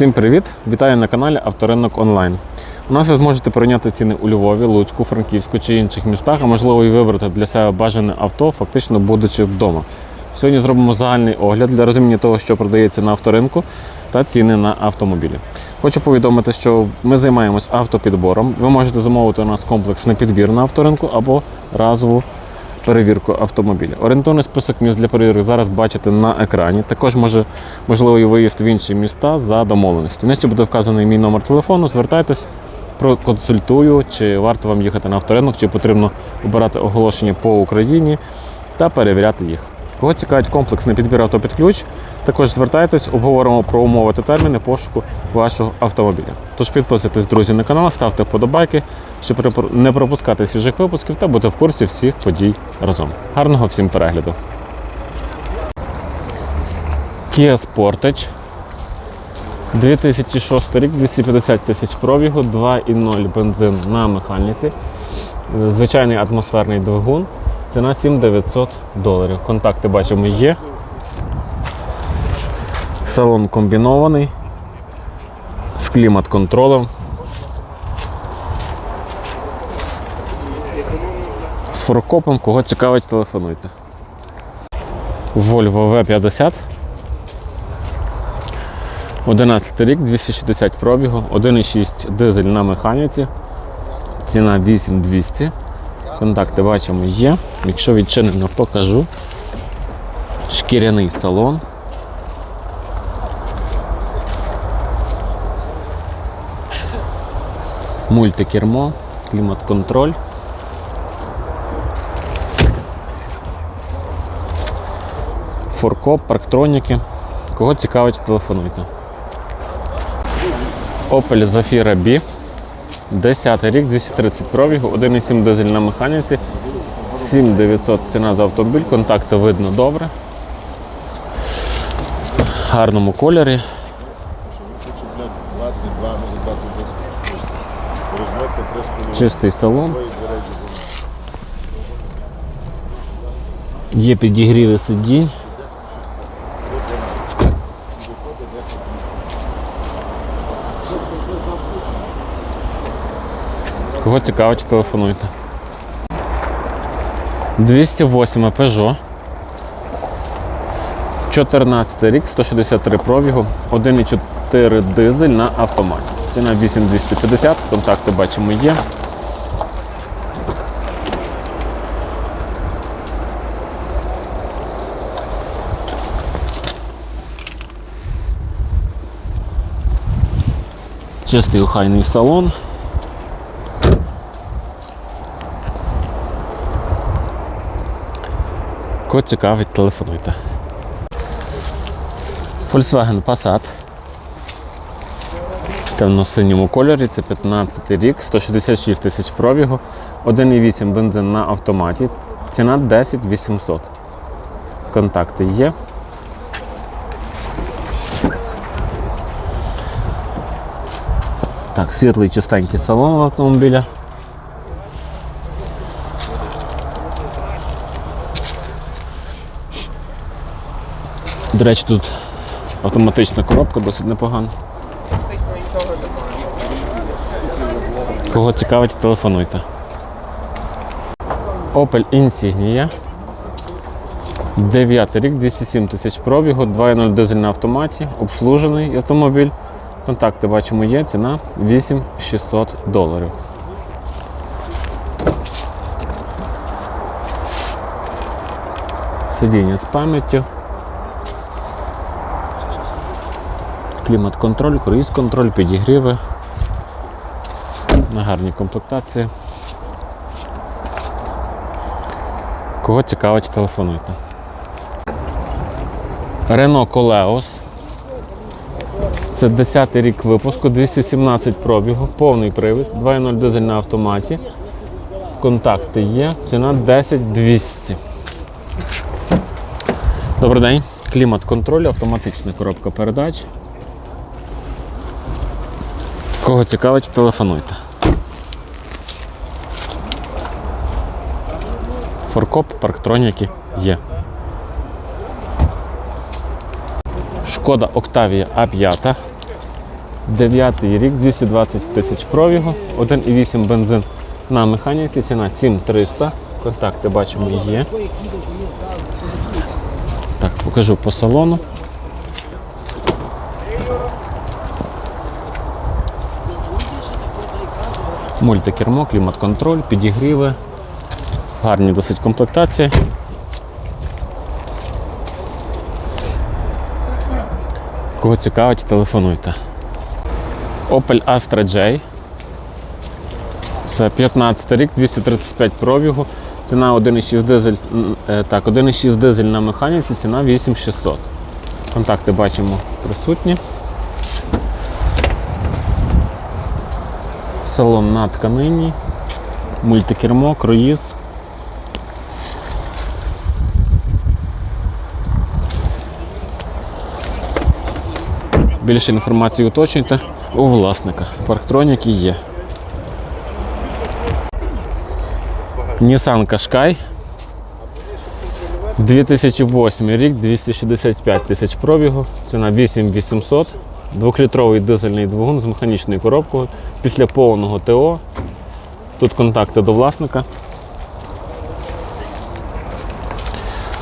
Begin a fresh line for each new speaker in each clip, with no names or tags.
Всім привіт! Вітаю на каналі Авторинок Онлайн. У нас ви зможете прийняти ціни у Львові, Луцьку, Франківську чи інших містах, а можливо і вибрати для себе бажане авто, фактично будучи вдома. Сьогодні зробимо загальний огляд для розуміння того, що продається на авторинку та ціни на автомобілі. Хочу повідомити, що ми займаємось автопідбором. Ви можете замовити у нас комплексний підбір на авторинку або разову перевірку автомобіля. Орієнтовний список міст для перевірки зараз бачите на екрані. Також може можливий виїзд в інші міста за домовленості. Нижче буде вказаний мій номер телефону. Звертайтесь, проконсультую, чи варто вам їхати на авторинок, чи потрібно обирати оголошення по Україні та перевіряти їх. Кого цікавить комплексний підбір авто під ключ, також звертайтесь, обговоримо про умови та терміни пошуку вашого автомобіля. Тож підписуйтесь, друзі, на канал, ставте вподобайки, щоб не пропускати свіжих випусків та бути в курсі всіх подій разом. Гарного всім перегляду! Kia Sportage 2006 рік, 250 тисяч пробігу, 2,0 бензин на механіці, звичайний атмосферний двигун. Ціна 7900 доларів. Контакти бачимо є. Салон комбінований з клімат-контролем. З форкопом, кого цікавить, телефонуйте. Volvo V50. 11 рік, 260 пробігу, 1,6 дизель на механіці. Ціна 8200. Контакти бачимо є. Якщо відчинено, покажу. Шкіряний салон. Мультикермо, клімат-контроль. Форкоп, парктроніки. Кого цікавить, телефонуйте. Opel Zafira B. 10 рік, 230 пробігу, 1,7 дизель на механіці, 7900 ціна за автомобіль, контакти видно добре. В гарному кольорі.
22, може 22. Розметка 3,5.
Чистий салон. Є підігріви сидінь. Кого цікавить, телефонуйте. 208 Peugeot. 14 рік, 163 пробігу, 1,4 дизель на автоматі. Ціна 8250, контакти бачимо є. Чистий охайний салон. Кого цікавить, телефонуйте. Volkswagen Passat. В темно-синьому кольорі, це 15 рік, 166 тисяч пробігу, 1,8 бензин на автоматі. Ціна 10 800. Контакти є. Так, світлий чистенький салон автомобіля. До речі, тут автоматична коробка досить непогана. Кого цікавить, телефонуйте. Opel Insignia. 9 рік, 207 тисяч пробігу, 2.0 дизель на автоматі, обслужений автомобіль. Контакти бачимо є, ціна 8600 доларів. Сидіння з пам'яттю. Клімат-контроль, круїз-контроль, підігріви. На гарній комплектації. Кого цікавить, телефонуйте. Renault Coleos. Це 10 рік випуску, 217 пробігу, повний привід, 2.0 дизель на автоматі. Контакти є. Ціна 10 200. Добрий день. Клімат-контроль, автоматична коробка передач. Кого цікавить, телефонуйте. Форкоп, парктроніки є. Шкода Octavia A5. Дев'ятий рік, 220 тисяч пробігу, 1,8 бензин на механіці, ціна 7300. Контакти бачимо є. Так, покажу по салону. Мультикермо, клімат-контроль, підігріви, гарні досить комплектації. Кого цікавить, телефонуйте. Opel Astra J. Це 15 рік, 235 пробігу. Ціна 1,6 дизель, е, так, 1,6 дизель на механіці, ціна 8600. Контакти бачимо присутні. Салон на тканині, мультикермо, круїз. Більше інформації уточнюйте у власника. Парктроніки є. Nissan Qashqai. 2008 рік, 265 тисяч пробігу, ціна 8800, двохлітровий дизельний двигун з механічною коробкою після повного ТО. Тут контакти до власника.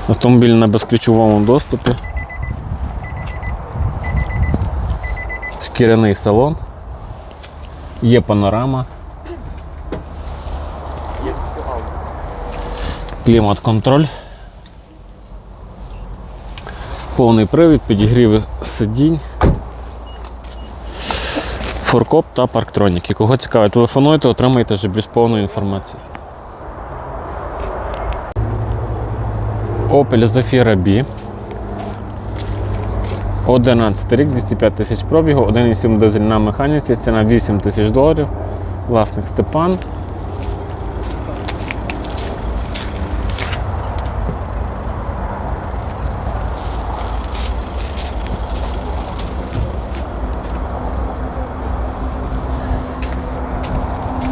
Автомобіль на безключовому доступі. Шкіряний салон. Є панорама. Клімат-контроль. Повний привід, підігріви сидінь. Форкоп та парктроніки. Кого цікавить, телефонуйте, отримайте вже більш повну інформацію. Opel Zafira B. 11 рік, 205 тисяч пробігу, 1,7 дизель на механіці, ціна 8 тисяч доларів. Власник Степан.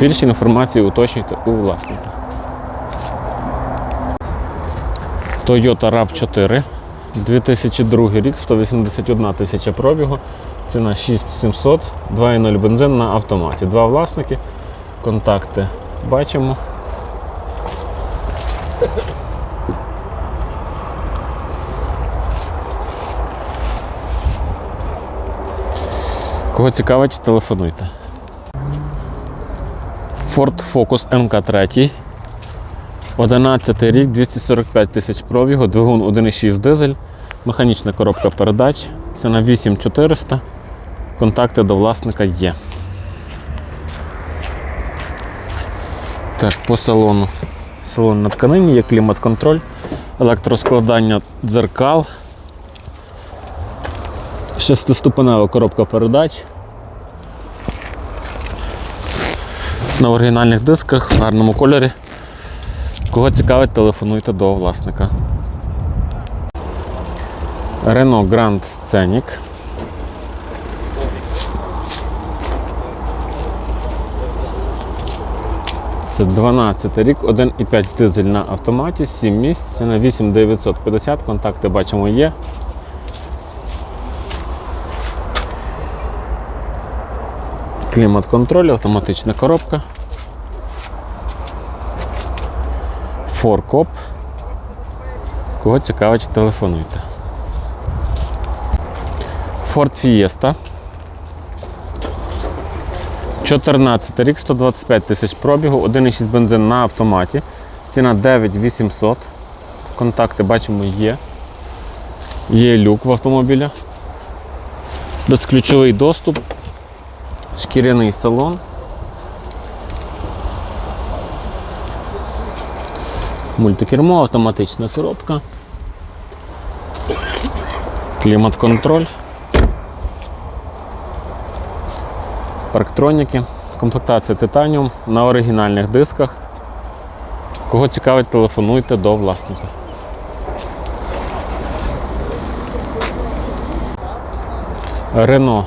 Більше інформації уточнюйте у власника. Toyota RAV4. 2002 рік, 181 тисяча пробігу. Ціна 6700, 2,0 бензин на автоматі. Два власники. Контакти бачимо. Кого цікавить, телефонуйте. Ford Focus MK3. 11 рік, 245 тисяч пробігу, двигун 1,6 дизель, механічна коробка передач. Ціна 8400. Контакти до власника є. Так, по салону. Салон на тканині, є клімат-контроль, електроскладання дзеркал. Шестиступенева коробка передач. На оригінальних дисках, в гарному кольорі. Кого цікавить, телефонуйте до власника. Renault Grand Scenic. Це 12 рік, 1,5 дизель на автоматі, 7 місць, це на 8950, контакти бачимо є. Клімат-контроль, автоматична коробка. Форкоп. Кого цікавить, телефонуйте. Ford Fiesta. 14 рік, 125 тисяч пробігу, 1,6 бензин на автоматі. Ціна 9800. Контакти бачимо є. Є люк в автомобіля. Безключовий доступ. Шкіряний салон. Мультикермо, автоматична коробка. Клімат-контроль. Парктроніки. Комплектація титаніум на оригінальних дисках. Кого цікавить, телефонуйте до власника. Рено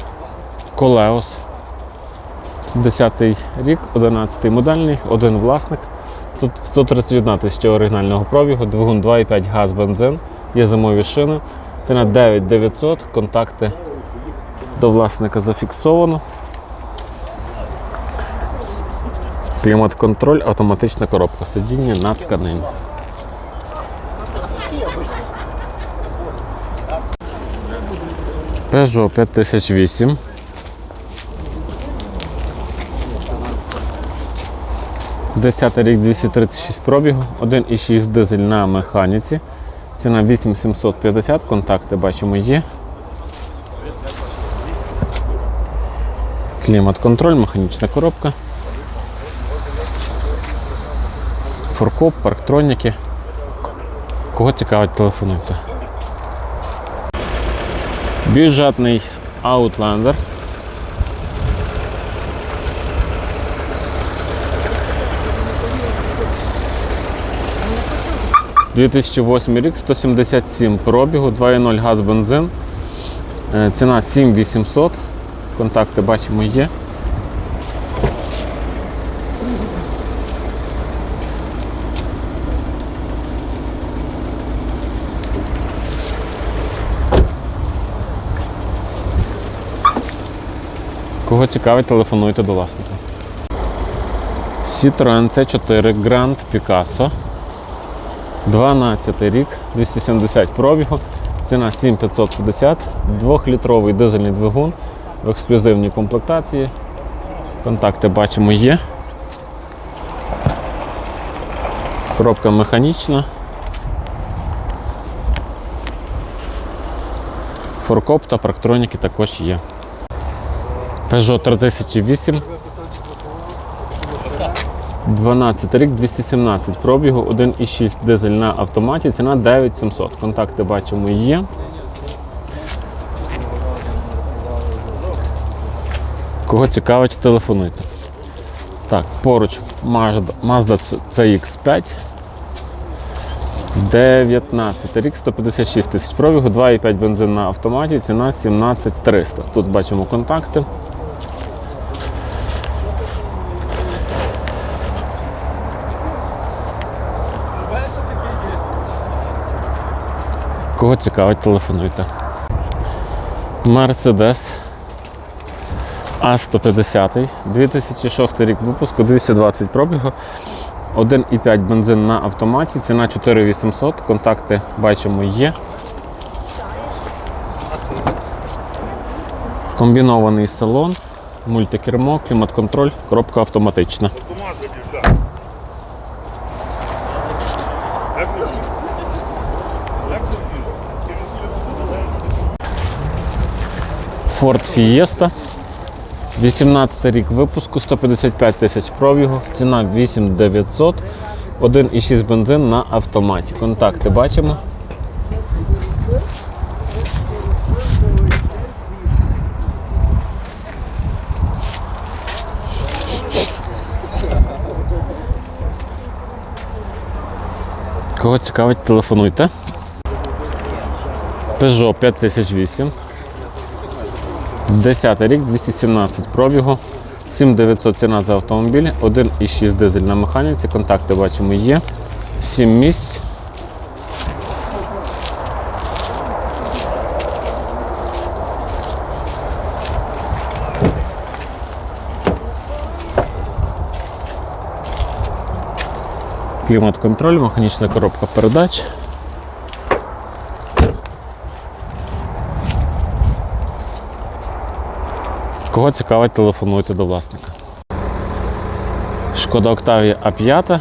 Колеос. 10 рік, 11 модельний, один власник. Тут 131 тисяча оригінального пробігу, двигун 2,5 газ бензин, є зимові шини. Ціна 9900, контакти до власника зафіксовано. Клімат-контроль, автоматична коробка. Сидіння на тканині. Peugeot 5008. Десятий рік 236 пробігу, 1,6 дизель на механіці. Ціна 8750, контакти бачимо є. Клімат-контроль, механічна коробка. Форкоп, парктроніки. Кого цікавить, телефонуйте. Бюджетний Outlander. – 2008 рік, 177 пробігу, 2.0 газ бензин. Е, Ціна 7800. Контакти бачимо є. Кого цікавить, телефонуйте до власника. Citroen C4 Grand Picasso. 12 рік, 270 пробігу, ціна 7550, 2-літровий дизельний двигун в ексклюзивній комплектації. Контакти бачимо є. Коробка механічна. Форкоп та парктроніки також є. Peugeot 3008. 12 рік, 217 пробігу, 1,6 дизель на автоматі, ціна 9700. Контакти бачимо є. Кого цікавить, телефонуйте. Так, поруч Mazda, Mazda CX5. 19 рік, 156 тисяч пробігу, 2,5 бензин на автоматі, ціна 17300. Тут бачимо контакти. Кого цікавить, телефонуйте. Mercedes А150, 2006 рік випуску, 220 пробігу, 1,5 бензин на автоматі, ціна 4800, контакти бачимо є. Комбінований салон, мультикермо, клімат-контроль, коробка автоматична. Ford Fiesta. 18 рік випуску, 155 тисяч пробігу, ціна 8900, 1,6 бензин на автоматі. Контакти бачимо. Кого цікавить, телефонуйте. Peugeot 5008. 10 рік, 217 пробігу, 7900 ціна за автомобіль, 1,6 дизель на механіці, контакти бачимо є, 7 місць. Клімат-контроль, механічна коробка передач. Кого цікавить, телефонуйте до власника. Шкода Октавія А5.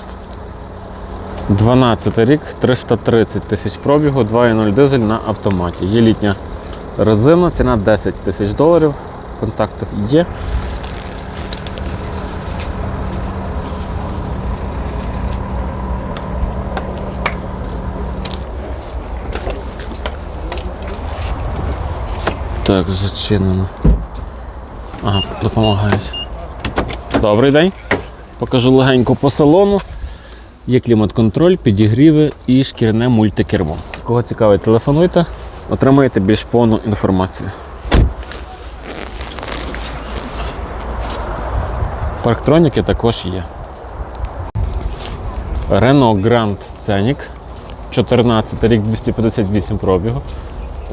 12 рік, 330 тисяч пробігу, 2.0 дизель на автоматі. Є літня резина, ціна 10 тисяч доларів. Контакти є. Так, зачинено. Ага, допомагають. Добрий день. Покажу легенько по салону. Є клімат-контроль, підігріви і шкіряне мультикермо. Кого цікавить, телефонуйте, отримаєте більш повну інформацію. Парктроніки також є. Renault Grand Scenic. 14 рік 258 пробігу.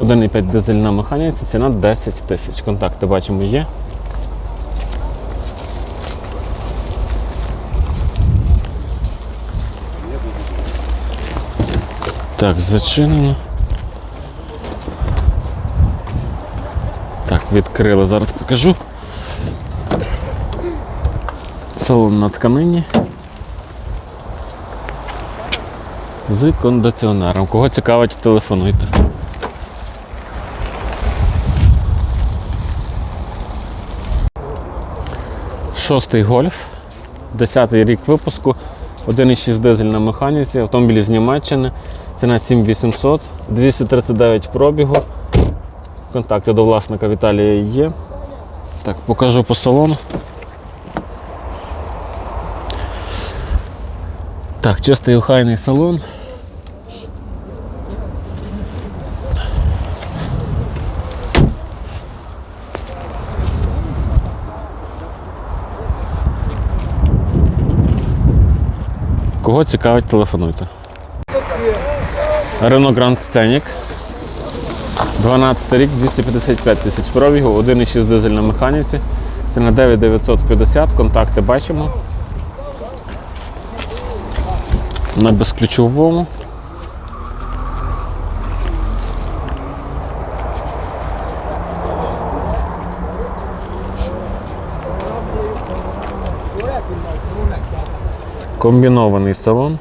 1,5 дизель на ціна 10 тисяч. Контакти бачимо є. Так, зачинено. Так, відкрили, зараз покажу. Салон на тканині. З кондиціонером. Кого цікавить, телефонуйте. Шостий гольф. Десятий рік випуску. 1,6 дизель на механіці, автомобіль з Німеччини. Ціна 7800, 239 пробігу. Контакти до власника Віталія є. Так, покажу по салону. Так, чистий охайний салон. Кого цікавить, телефонуйте. Renault Grand Scenic. 12 рік, 255 тисяч пробігу, 1,6 дизель на механіці. Ціна 9950, контакти бачимо. На безключовому. Комбінований салон.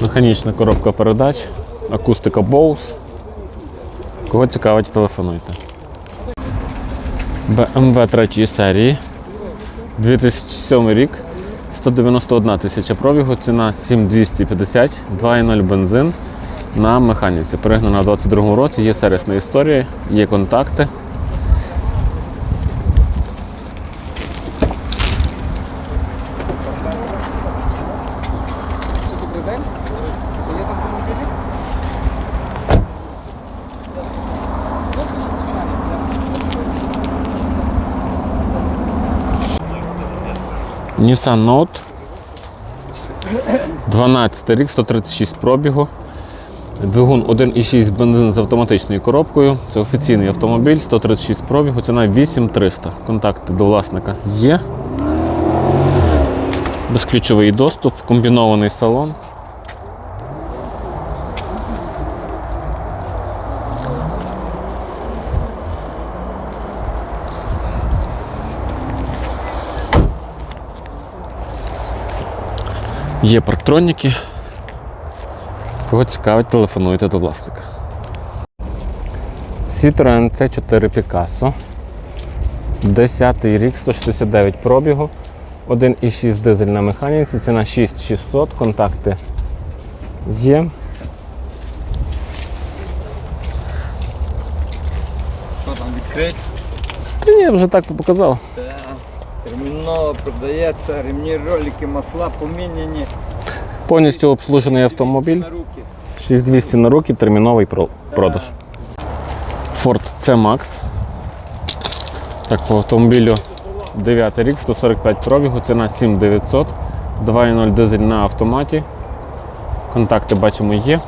Механічна коробка передач, акустика Bose. Кого цікавить, телефонуйте. BMW 3 серії. 2007 рік. 191 тисяча пробігу, ціна 7250, 2,0 бензин на механіці. Перегнана у 22 році, є сервісна історія, є контакти.
Це добрий день. Є там автомобілі?
Nissan Note. 12 рік, 136 пробігу. Двигун 1,6 бензин з автоматичною коробкою. Це офіційний автомобіль, 136 пробігу, ціна 8300. Контакти до власника є. Безключовий доступ, комбінований салон. Є парктроніки. Кого цікавить, телефонуйте до власника. Citroen C4 Picasso. 10 рік, 169 пробігу. 1,6 дизель на механіці, ціна 6600, контакти є.
Що там відкрить?
Ні, я вже так показав.
Терміново продається, ремні, ролики, масла поміняні
Повністю обслужений автомобіль. 6200 на руки, терміновий продаж. Ford C-Max. Так, по автомобілю 9 рік, 145 пробігу, ціна 7900, 2.0 дизель на автоматі. Контакти бачимо є.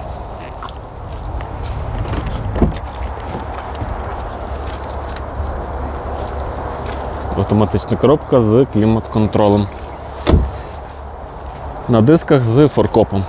Автоматична коробка з клімат-контролем. На дисках з форкопом.